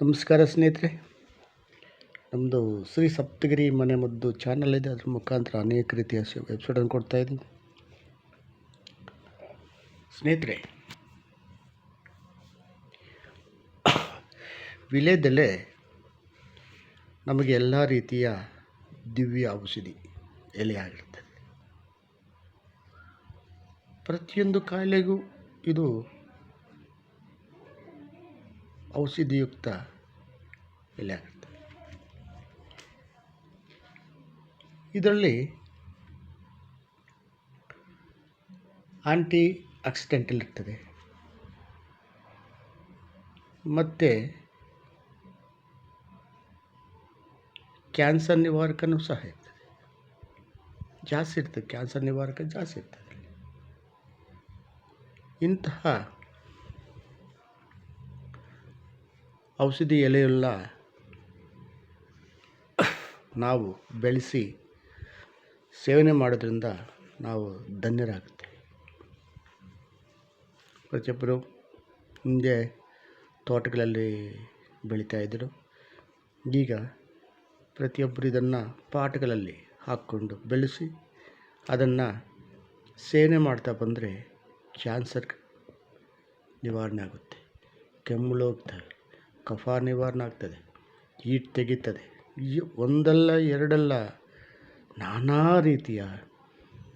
ನಮಸ್ಕಾರ ಸ್ನೇಹಿತರೆ. ನಮ್ಮದು ಶ್ರೀ ಸಪ್ತಗಿರಿ ಮನೆ ಮದ್ದು ಚಾನಲ್ ಇದೆ. ಅದ್ರ ಮುಖಾಂತರ ಅನೇಕ ರೀತಿಯ ವೆಬ್ಸೈಟನ್ನು ಕೊಡ್ತಾ ಇದ್ದೀವಿ ಸ್ನೇಹಿತರೆ ವಿಲೇದೆಲೆ ನಮಗೆ ಎಲ್ಲ ರೀತಿಯ ದಿವ್ಯ ಔಷಧಿ ಎಲೆ ಆಗಿರ್ತದೆ. ಪ್ರತಿಯೊಂದು ಕಾಯಿಲೆಗೂ ಇದು ಔಷಧಿಯುಕ್ತ ಎಲೆ ಆಗುತ್ತೆ. ಇದರಲ್ಲಿ ಆಂಟಿ ಆಕ್ಸಿಡೆಂಟಲ್ ಇರ್ತದೆ. ಮತ್ತು ಕ್ಯಾನ್ಸರ್ ನಿವಾರಕನೂ ಸಹ ಇರ್ತದೆ. ಜಾಸ್ತಿ ಇರ್ತದೆ, ಕ್ಯಾನ್ಸರ್ ನಿವಾರಕ ಜಾಸ್ತಿ ಇರ್ತದೆ. ಇಂತಹ ಔಷಧಿ ಎಲೆಯುಳ್ಳ ನಾವು ಬೆಳೆಸಿ ಸೇವನೆ ಮಾಡೋದ್ರಿಂದ ನಾವು ಧನ್ಯರಾಗುತ್ತೆ. ಪ್ರತಿಯೊಬ್ಬರು ಹಿಂದೆ ತೋಟಗಳಲ್ಲಿ ಬೆಳೀತಾ ಇದ್ದರು. ಈಗ ಪ್ರತಿಯೊಬ್ಬರು ಇದನ್ನು ಪಾಟ್ಗಳಲ್ಲಿ ಹಾಕ್ಕೊಂಡು ಬೆಳೆಸಿ ಅದನ್ನು ಸೇವನೆ ಮಾಡ್ತಾ ಬಂದರೆ ಕ್ಯಾನ್ಸರ್ ನಿವಾರಣೆ ಆಗುತ್ತೆ. ಕೆಮ್ಮುಳು ಹೋಗ್ತವೆ ಕಫ ನಿವಾರಣೆ ಆಗ್ತದೆ ಈಟ್ ತೆಗೀತದೆ. ಈ ಒಂದಲ್ಲ ಎರಡಲ್ಲ ನಾನಾ ರೀತಿಯ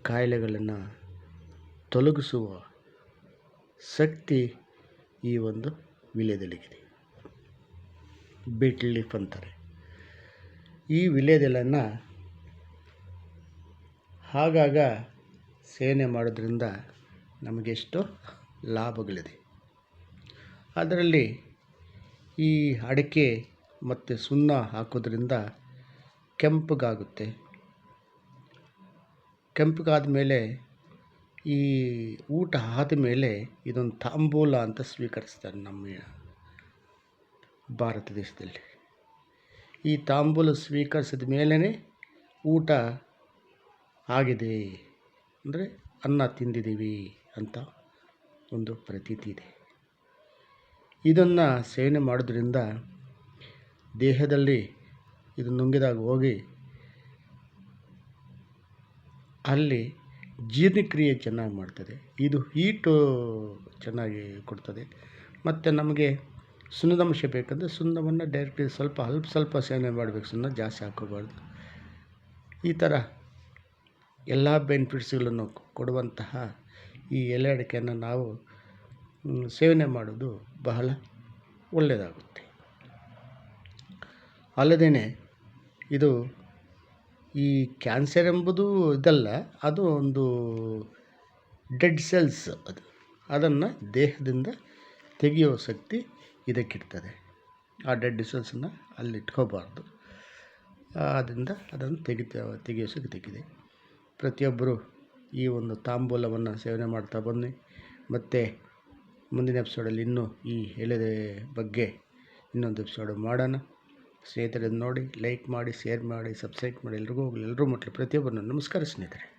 ಕಾಯಿಲೆಗಳನ್ನು ತೊಲಗಿಸುವ ಶಕ್ತಿ ಈ ಒಂದು ವಿಳ್ಯದೆಲೆಗಿದೆ ಬೀಟ್ ಲೀಫ್ ಅಂತಾರೆ. ಈ ವಿಳ್ಯದೆಲೆಯನ್ನು ಆಗಾಗ ಸೇನೆ ಮಾಡೋದ್ರಿಂದ ನಮಗೆಷ್ಟು ಲಾಭಗಳಿದೆ. ಅದರಲ್ಲಿ ಈ ಅಡಿಕೆ ಮತ್ತು ಸುಣ್ಣ ಹಾಕೋದ್ರಿಂದ ಕೆಂಪಗಾಗುತ್ತೆ. ಕೆಂಪಗಾದ ಮೇಲೆ ಈ ಊಟ ಆದ ಮೇಲೆ ಇದೊಂದು ತಾಂಬೂಲ ಅಂತ ಸ್ವೀಕರಿಸ್ತಾರೆ ನಮ್ಮ ಭಾರತ ದೇಶದಲ್ಲಿ. ಈ ತಾಂಬೂಲ ಸ್ವೀಕರಿಸಿದ ಮೇಲೇ ಊಟ ಆಗಿದೆ. ಅಂದರೆ ಅನ್ನ ತಿಂದಿದ್ದೀವಿ ಅಂತ ಒಂದು ಪ್ರತೀತಿ ಇದೆ. ಇದನ್ನು ಸೇವನೆ ಮಾಡೋದ್ರಿಂದ ದೇಹದಲ್ಲಿ ಇದು ನುಂಗಿದಾಗ ಹೋಗಿ ಅಲ್ಲಿ ಜೀರ್ಣಕ್ರಿಯೆ ಚೆನ್ನಾಗಿ ಮಾಡ್ತದೆ. ಇದು ಹೀಟು ಚೆನ್ನಾಗಿ ಕೊಡ್ತದೆ. ಮತ್ತು ನಮಗೆ ಸುಣ್ಣದಂಶ ಬೇಕಂದರೆ ಸುಣ್ಣವನ್ನು ಡೈರೆಕ್ಟ್ ಸ್ವಲ್ಪ, ಅಲ್ಪ, ಸ್ವಲ್ಪ ಸೇವನೆ ಮಾಡಬೇಕು. ಸುಣ್ಣ ಜಾಸ್ತಿ ಹಾಕ್ಕೋಬಾರ್ದು. ಈ ಥರ ಎಲ್ಲ ಬೆನಿಫಿಟ್ಸ್ಗಳನ್ನು ಕೊಡುವಂತಹ ಈ ಎಲೆ ಅಡಿಕೆಯನ್ನು ನಾವು ಸೇವನೆ ಮಾಡೋದು ಬಹಳ ಒಳ್ಳೆಯದಾಗುತ್ತೆ. ಅಲ್ಲದೇ ಇದು ಈ ಕ್ಯಾನ್ಸರ್ ಎಂಬುದು ಇದಲ್ಲ, ಅದು ಒಂದು ಡೆಡ್ ಸೆಲ್ಸ್ ಅದು. ಅದನ್ನು ದೇಹದಿಂದ ತೆಗೆಯೋ ಶಕ್ತಿ ಇದಕ್ಕಿರ್ತದೆ. ಆ ಡೆಡ್ ಸೆಲ್ಸನ್ನು ಅಲ್ಲಿಟ್ಕೋಬಾರ್ದು. ಆದ್ದರಿಂದ ಅದನ್ನು ತೆಗಿತ, ತೆಗೆಯೋ ಶಕ್ತಿ ಪ್ರತಿಯೊಬ್ಬರು ಈ ಒಂದು ತಾಂಬೂಲವನ್ನು ಸೇವನೆ ಮಾಡ್ತಾ ಬನ್ನಿ. ಮತ್ತು ಮುಂದಿನ ಎಪಿಸೋಡಲ್ಲಿ ಇನ್ನೂ ಈ ಎಲೆದ ಬಗ್ಗೆ ಇನ್ನೊಂದು ಎಪಿಸೋಡು ಮಾಡೋಣ. ಸ್ನೇಹಿತರನ್ನು ನೋಡಿ ಲೈಕ್ ಮಾಡಿ ಶೇರ್ ಮಾಡಿ ಸಬ್ಸ್ಕ್ರೈಬ್ ಮಾಡಿ, ಎಲ್ರಿಗೂ ಹೋಗಲಿ. ಎಲ್ಲರೂ ಮುಟ್ಟಲಿ ಪ್ರತಿಯೊಬ್ಬರನ್ನು ನಮಸ್ಕಾರ ಸ್ನೇಹಿತರೆ